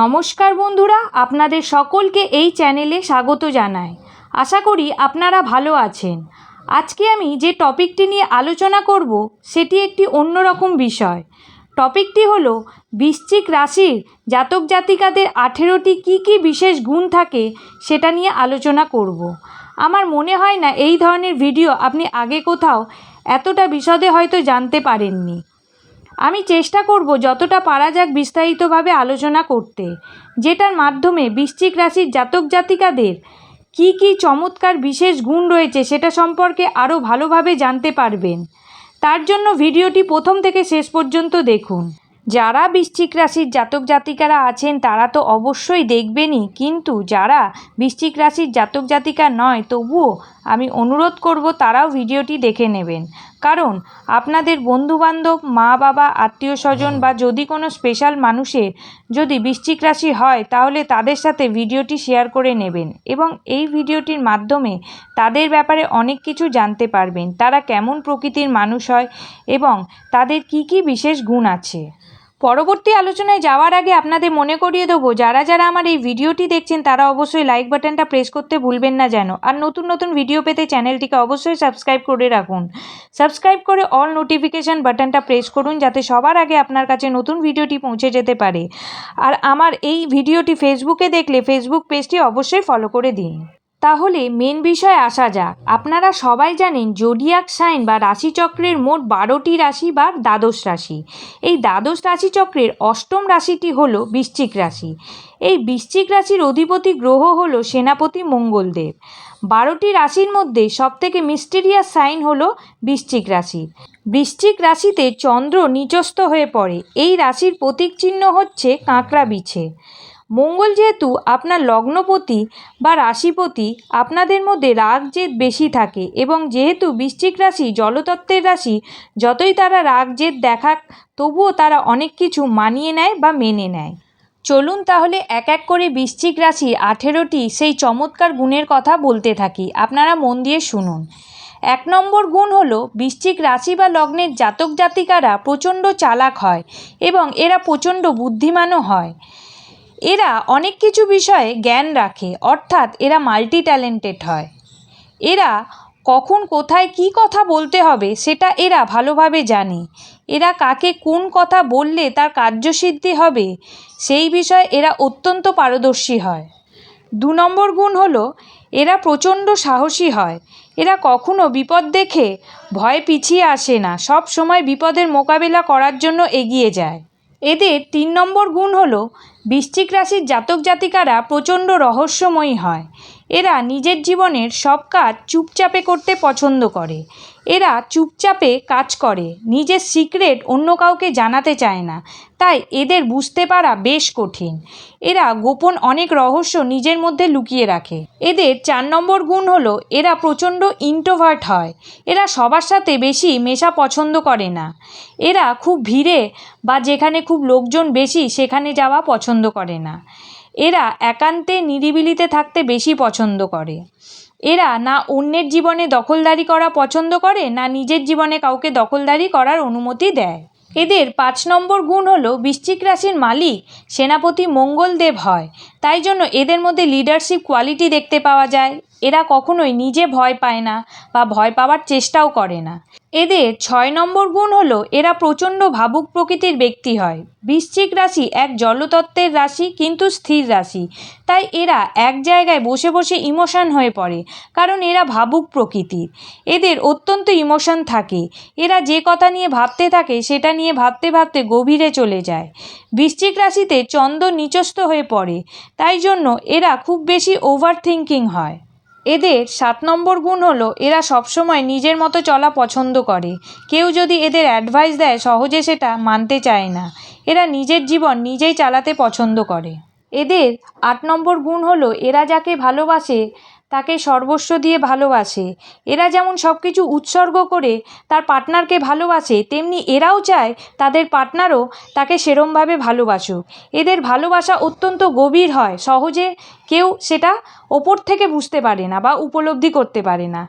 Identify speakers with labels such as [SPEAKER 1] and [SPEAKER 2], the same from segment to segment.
[SPEAKER 1] নমস্কার বন্ধুরা, আপনাদের সকলকে এই চ্যানেলে স্বাগত জানাই। আশা করি আপনারা ভালো আছেন। আজকে আমি যে টপিকটি নিয়ে আলোচনা করব, সেটি একটি অন্যরকম বিষয়। টপিকটি হল বৃশ্চিক রাশির জাতক জাতিকাদের আঠেরোটি কী কী বিশেষ গুণ থাকে, সেটা নিয়ে আলোচনা করব। আমার মনে হয় না এই ধরনের ভিডিও আপনি আগে কোথাও এতটা বিশদে হয়তো জানতে পারেননি। আমি চেষ্টা করব যতটা পারা যাক বিস্তারিতভাবে আলোচনা করতে, যেটার মাধ্যমে বৃশ্চিক রাশির জাতক জাতিকাদের কী কী চমৎকার বিশেষ গুণ রয়েছে সেটা সম্পর্কে আরও ভালোভাবে জানতে পারবেন। তার জন্য ভিডিওটি প্রথম থেকে শেষ পর্যন্ত দেখুন। যারা বৃশ্চিক রাশির জাতক জাতিকারা আছেন, তারা তো অবশ্যই দেখবেনই, কিন্তু যারা বৃশ্চিক রাশির জাতক জাতিকা নয়, তবুও আমি অনুরোধ করব তারাও ভিডিওটি দেখে নেবেন। কারণ আপনাদের বন্ধুবান্ধব, মা বাবা, আত্মীয় স্বজন বা যদি কোনো স্পেশাল মানুষের যদি বৃশ্চিক রাশি হয়, তাহলে তাদের সাথে ভিডিওটি শেয়ার করে নেবেন এবং এই ভিডিওটির মাধ্যমে তাদের ব্যাপারে অনেক কিছু জানতে পারবেন। তারা কেমন প্রকৃতির মানুষ হয় এবং তাদের কি কি বিশেষ গুণ আছে? পরবর্তী আলোচনায় যাওয়ার আগে আপনাদের মনে করিয়ে দেবো, যারা যারা আমার এই ভিডিওটি দেখছেন তারা অবশ্যই লাইক বাটনটা প্রেস করতে ভুলবেন না যেন। আর নতুন নতুন ভিডিও পেতে চ্যানেলটিকে অবশ্যই সাবস্ক্রাইব করে রাখুন। সাবস্ক্রাইব করে অল নোটিফিকেশান বাটনটা প্রেস করুন যাতে সবার আগে আপনার কাছে নতুন ভিডিওটি পৌঁছে যেতে পারে। আর আমার এই ভিডিওটি ফেসবুকে দেখলে ফেসবুক পেজটি অবশ্যই ফলো করে দিন। তাহলে মেন বিষয়ে আসা যাক। আপনারা সবাই জানেন জোডিয়াক সাইন বা রাশিচক্রের মোট বারোটি রাশি বা দ্বাদশ রাশি। এই দ্বাদশ রাশিচক্রের অষ্টম রাশিটি হলো বৃশ্চিক রাশি। এই বৃশ্চিক রাশির অধিপতি গ্রহ হলো সেনাপতি মঙ্গলদেব। বারোটি রাশির মধ্যে সবথেকে মিস্টেরিয়াস সাইন হলো বৃশ্চিক রাশি। বৃশ্চিক রাশিতে চন্দ্র নিচস্থ হয়ে পড়ে। এই রাশির প্রতীক চিহ্ন হচ্ছে কাঁকড়া বিছে। মঙ্গল যেহেতু আপনার লগ্নপতি বা রাশিপতি, আপনাদের মধ্যে রাগ জেদ বেশি থাকে এবং যেহেতু বৃশ্চিক রাশি, জলতত্ত্বের রাশি, যতই তারা রাগ জেদ দেখাক, তবুও তারা অনেক কিছু মানিয়ে নেয় বা মেনে নেয়। চলুন তাহলে এক এক করে বৃশ্চিক রাশির আঠেরোটি সেই চমৎকার গুণের কথা বলতে থাকি। আপনারা মন দিয়ে শুনুন। এক নম্বর গুণ হলো বৃশ্চিক রাশি বা লগ্নের জাতক জাতিকারা প্রচণ্ড চালাক হয় এবং এরা প্রচণ্ড বুদ্ধিমানও হয়। এরা অনেক কিছু বিষয়ে জ্ঞান রাখে, অর্থাৎ এরা মাল্টি ট্যালেন্টেড হয়। এরা কখন কোথায় কি কথা বলতে হবে সেটা এরা ভালোভাবে জানে। এরা কাকে কোন কথা বললে তার কার্যসিদ্ধি হবে সেই বিষয়ে এরা অত্যন্ত পারদর্শী হয়। দু নম্বর গুণ হলো, এরা প্রচণ্ড সাহসী হয়। এরা কখনো বিপদ দেখে ভয় পিছিয়ে আসে না, সব সময় বিপদের মোকাবিলা করার জন্য এগিয়ে যায়। এদের তিন নম্বর গুণ হলো, বৃশ্চিক রাশির জাতক জাতিকারা প্রচণ্ড রহস্যময়ী হয়। এরা নিজের জীবনের সব কাজ চুপচাপে করতে পছন্দ করে। এরা চুপচাপে কাজ করে। নিজের সিক্রেট অন্য কাউকে জানাতে চায় না। তাই এদের বুঝতে পারা বেশ কঠিন। এরা গোপন অনেক রহস্য নিজের মধ্যে লুকিয়ে রাখে। এদের চার নম্বর গুণ হলো এরা প্রচণ্ড ইন্ট্রোভার্ট হয়। এরা সবার সাথে বেশি মেশা পছন্দ করে না। এরা খুব ভিড়ে বা যেখানে খুব লোকজন বেশি সেখানে যাওয়া পছন্দ করে না। এরা একান্তে নিরিবিলিতে থাকতে বেশি পছন্দ করে। এরা না অন্যের জীবনে দখলদারি করা পছন্দ করে, না নিজের জীবনে কাউকে দখলদারি করার অনুমতি দেয়। এদের পাঁচ নম্বর গুণ হলো বৃশ্চিক রাশির মালিক, সেনাপতি মঙ্গলদেব হয়। তাই জন্য এদের মধ্যে লিডারশিপ কোয়ালিটি দেখতে পাওয়া যায়। এরা কখনোই নিজে ভয় পায় না বা ভয় পাওয়ার চেষ্টাও করে না। এদের ছয় নম্বর গুণ হলো এরা প্রচণ্ড ভাবুক প্রকৃতির ব্যক্তি হয়। বৃশ্চিক রাশি এক জলতত্ত্বের রাশি কিন্তু স্থির রাশি। তাই এরা এক জায়গায় বসে বসে ইমোশন হয়ে পড়ে, কারণ এরা ভাবুক প্রকৃতির। এদের অত্যন্ত ইমোশন থাকে। এরা যে কথা নিয়ে ভাবতে থাকে সেটা নিয়ে ভাবতে ভাবতে গভীরে চলে যায়। বৃশ্চিক রাশিতে চন্দ্র নিচস্থ হয়ে পড়ে, তাই জন্য এরা খুব বেশি ওভার থিঙ্কিং হয়। এদের সাত নম্বর গুণ হলো, এরা সবসময় নিজের মতো চলা পছন্দ করে। কেউ যদি এদের অ্যাডভাইস দেয়, সহজে সেটা মানতে চায় না। এরা নিজের জীবন নিজেই চালাতে পছন্দ করে। এদের আট নম্বর গুণ হলো, এরা যাকে ভালোবাসে তাকে সর্বস্ব দিয়ে ভালোবাসে। এরা যেমন সব কিছু উৎসর্গ করে, তার পার্টনারকে ভালোবাসে, তেমনি এরাও চায় তাদের পার্টনারও তাকে সেরমভাবে ভালোবাসুক। এদের ভালোবাসা অত্যন্ত গভীর হয়, সহজে কেউ সেটা ওপর থেকে বুঝতে পারে না বা উপলব্ধি করতে পারে না।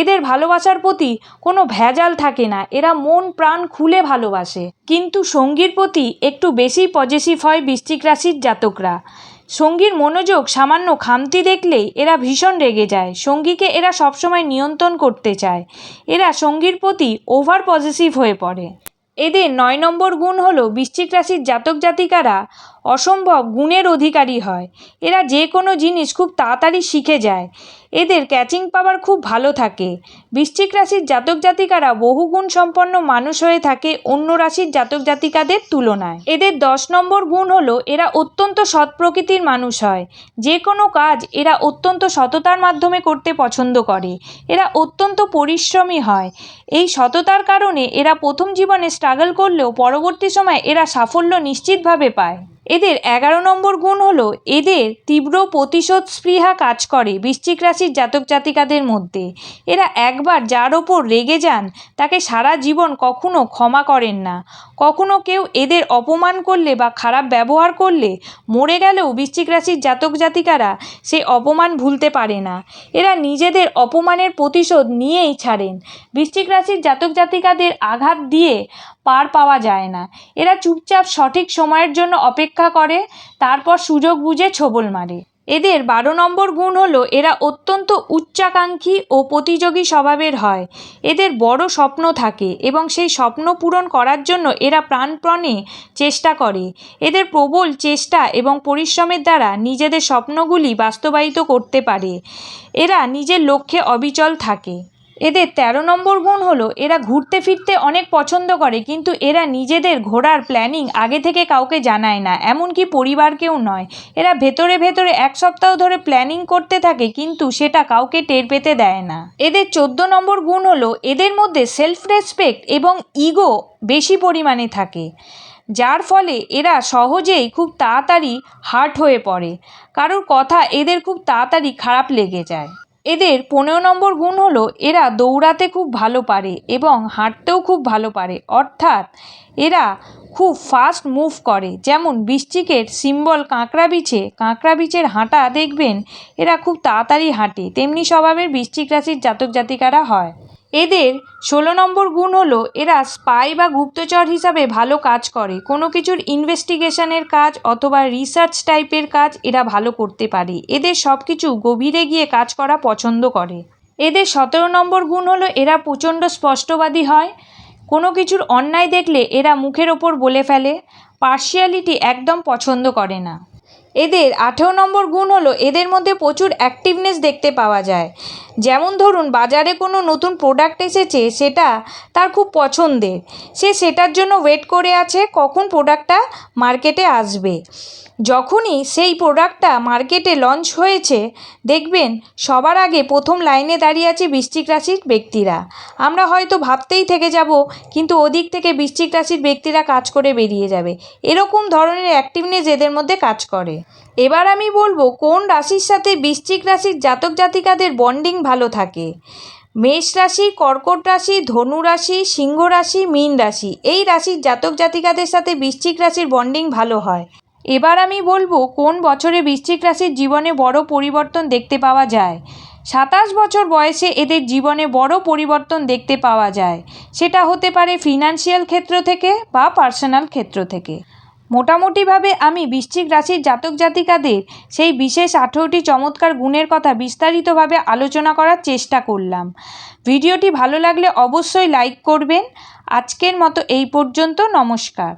[SPEAKER 1] এদের ভালোবাসার প্রতি কোনো ভেজাল থাকে না, এরা মন প্রাণ খুলে ভালোবাসে। কিন্তু সঙ্গীর প্রতি একটু বেশি পজেসিভ হয় বৃশ্চিক রাশির জাতকরা। সঙ্গীর মনোযোগ সামান্য খামতি দেখলেই এরা ভীষণ রেগে যায়। সঙ্গীকে এরা সবসময় নিয়ন্ত্রণ করতে চায়। এরা সঙ্গীর প্রতি ওভার পজিটিভ হয়ে পড়ে। এদের নয় নম্বর গুণ হলো বৃশ্চিক রাশির জাতক জাতিকারা অসম্ভব গুণের অধিকারী হয়। এরা যে কোনো জিনিস খুব তাড়াতাড়ি শিখে যায়। এদের ক্যাচিং পাওয়ার খুব ভালো থাকে। বৃশ্চিক রাশির জাতক জাতিকারা বহুগুণ সম্পন্ন মানুষ হয়ে থাকে অন্য রাশির জাতক জাতিকাদের তুলনায়। এদের দশ নম্বর গুণ হলো এরা অত্যন্ত সৎ প্রকৃতির মানুষ হয়। যে কোনো কাজ এরা অত্যন্ত সততার মাধ্যমে করতে পছন্দ করে। এরা অত্যন্ত পরিশ্রমী হয়। এই সততার কারণে এরা প্রথম জীবনে স্ট্রাগল করলেও পরবর্তী সময় এরা সাফল্য নিশ্চিতভাবে পায়। এদের এগারো নম্বর গুণ হলো, এদের তীব্র প্রতিশোধ স্পৃহা কাজ করে বৃশ্চিক রাশির জাতক জাতিকাদের মধ্যে। এরা একবার যার ওপর রেগে যান, তাকে সারা জীবন কখনো ক্ষমা করেন না। কখনো কেউ এদের অপমান করলে বা খারাপ ব্যবহার করলে মরে গেলেও বৃশ্চিক রাশির জাতক জাতিকারা সে অপমান ভুলতে পারে না। এরা নিজেদের অপমানের প্রতিশোধ নিয়েই ছাড়েন। বৃশ্চিক রাশির জাতক জাতিকাদের আঘাত দিয়ে পার পাওয়া যায় না। এরা চুপচাপ সঠিক সময়ের জন্য অপেক্ষা করে, তারপর সুযোগ বুঝে ছোবল মারে। এদের বারো নম্বর গুণ হলো এরা অত্যন্ত উচ্চাকাঙ্ক্ষী ও প্রতিযোগী স্বভাবের হয়। এদের বড় স্বপ্ন থাকে এবং সেই স্বপ্ন পূরণ করার জন্য এরা প্রাণপণে চেষ্টা করে। এদের প্রবল চেষ্টা এবং পরিশ্রমের দ্বারা নিজেদের স্বপ্নগুলি বাস্তবায়িত করতে পারে। এরা নিজের লক্ষ্যে অবিচল থাকে। এদের তেরো নম্বর গুণ হলো এরা ঘুরতে ফিরতে অনেক পছন্দ করে, কিন্তু এরা নিজেদের ঘোরার প্ল্যানিং আগে থেকে কাউকে জানায় না। এমনকি পরিবারকেও নয়। এরা ভেতরে ভেতরে এক সপ্তাহ ধরে প্ল্যানিং করতে থাকে, কিন্তু সেটা কাউকে টের পেতে দেয় না। এদের চোদ্দ নম্বর গুণ হলো এদের মধ্যে সেলফ রেসপেক্ট এবং ইগো বেশি পরিমাণে থাকে, যার ফলে এরা সহজেই খুব তাড়াতাড়ি হার্ট হয়ে পড়ে। কারোর কথা এদের খুব তাড়াতাড়ি খারাপ লেগে যায়। এদের পনেরো নম্বর গুণ হলো এরা দৌড়াতে খুব ভালো পারে এবং হাঁটতেও খুব ভালো পারে। অর্থাৎ এরা খুব ফাস্ট মুভ করে। যেমন বৃষ্টিকের সিম্বল কাঁকড়া বিছে কাঁকড়া বিচের হাঁটা দেখবেন, এরা খুব তাড়াতাড়ি হাঁটে। তেমনি স্বভাবের বৃষ্টিক রাশির জাতক জাতিকারা হয়। এদের ষোলো নম্বর গুণ হলো এরা স্পাই বা গুপ্তচর হিসাবে ভালো কাজ করে। কোনো কিছুর ইনভেস্টিগেশনের কাজ অথবা রিসার্চ টাইপের কাজ এরা ভালো করতে পারে। এদের সব কিছু গভীরে গিয়ে কাজ করা পছন্দ করে। এদের সতেরো নম্বর গুণ হলো এরা প্রচণ্ড স্পষ্টবাদী হয়। কোনো কিছুর অন্যায় দেখলে এরা মুখের ওপর বলে ফেলে। পার্শিয়ালিটি একদম পছন্দ করে না। এদের আঠেরো নম্বর গুণ হলো এদের মধ্যে প্রচুর অ্যাক্টিভনেস দেখতে পাওয়া যায়। যেমন ধরুন, বাজারে কোনো নতুন প্রোডাক্ট এসেছে, সেটা তার খুব পছন্দের। সে সেটার জন্য ওয়েট করে আছে, কখন প্রোডাক্টটা মার্কেটে আসবে। যখনই সেই প্রোডাক্টটা মার্কেটে লঞ্চ হয়েছে, দেখবেন সবার আগে প্রথম লাইনে দাঁড়িয়ে আছে বৃশ্চিক রাশির ব্যক্তিরা। আমরা হয়তো ভাবতেই থেকে যাব, কিন্তু ওদিক থেকে বৃশ্চিক রাশির ব্যক্তিরা কাজ করে বেরিয়ে যাবে। এরকম ধরনের অ্যাক্টিভনেস এদের মধ্যে কাজ করে। এবার আমি বলব, কোন রাশির সাথে বৃশ্চিক রাশির জাতক জাতিকাদের বন্ডিং ভালো থাকে? মেষ রাশি, কর্কট রাশি, ধনু রাশি, সিংহ রাশি, মীন রাশি, এই রাশির জাতক জাতিকাদের সাথে বৃশ্চিক রাশির বন্ডিং ভালো হয়। এবার আমি বলব, কোন বছরে বৃশ্চিক রাশির জীবনে বড় পরিবর্তন দেখতে পাওয়া যায়? সাতাশ বছর বয়সে এদের জীবনে বড় পরিবর্তন দেখতে পাওয়া যায়। সেটা হতে পারে ফিনান্সিয়াল ক্ষেত্র থেকে বা পার্সোনাল ক্ষেত্র থেকে। মোটামুটিভাবে আমি বৃশ্চিক রাশির জাতক জাতিকাদের সেই বিশেষ আঠেরোটি চমৎকার গুণের কথা বিস্তারিতভাবে আলোচনা করার চেষ্টা করলাম। ভিডিওটি ভালো লাগলে অবশ্যই লাইক করবেন। আজকের মতো এই পর্যন্ত, নমস্কার।